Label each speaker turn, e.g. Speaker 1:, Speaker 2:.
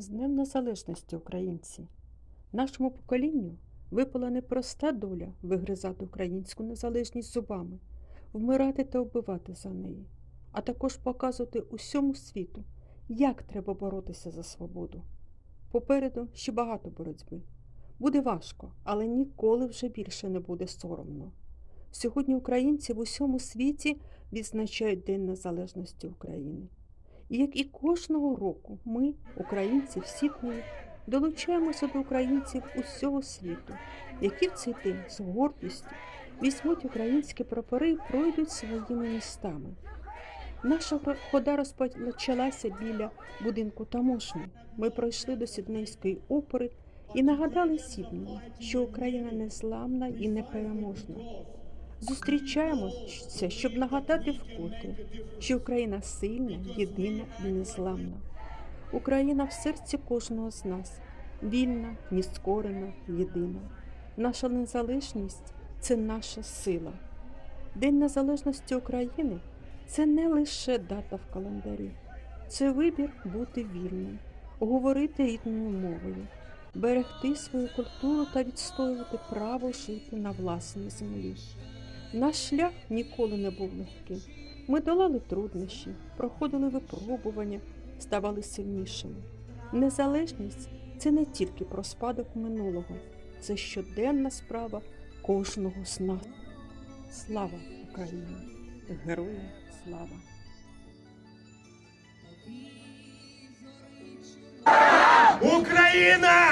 Speaker 1: З Днем Незалежності українці! Нашому поколінню випала непроста доля вигризати українську незалежність зубами, вмирати та вбивати за неї, а також показувати усьому світу, як треба боротися за свободу. Попереду ще багато боротьби. Буде важко, але ніколи вже більше не буде соромно. Сьогодні українці в усьому світі відзначають День Незалежності України. І як і кожного року, ми, українці в Сіднеї, долучаємося до українців усього світу, які в цей день з гордістю візьмуть українські прапори і пройдуть своїми містами. Наша хода розпочалася біля будинку таможні. Ми пройшли до Сіднейської опери і нагадали Сіднею, що Україна незламна і непереможна. Зустрічаємося, щоб нагадати вкотре, що Україна сильна, єдина і незламна. Україна в серці кожного з нас, вільна, нескорена, єдина. Наша незалежність це наша сила. День Незалежності України це не лише дата в календарі, це вибір бути вільним, говорити рідною мовою, берегти свою культуру та відстоювати право жити на власній землі. Наш шлях ніколи не був легким. Ми долали труднощі, проходили випробування, ставали сильнішими. Незалежність це не тільки про спадок минулого, це щоденна справа кожного з нас. Слава Україні! Героям слава!
Speaker 2: Україна!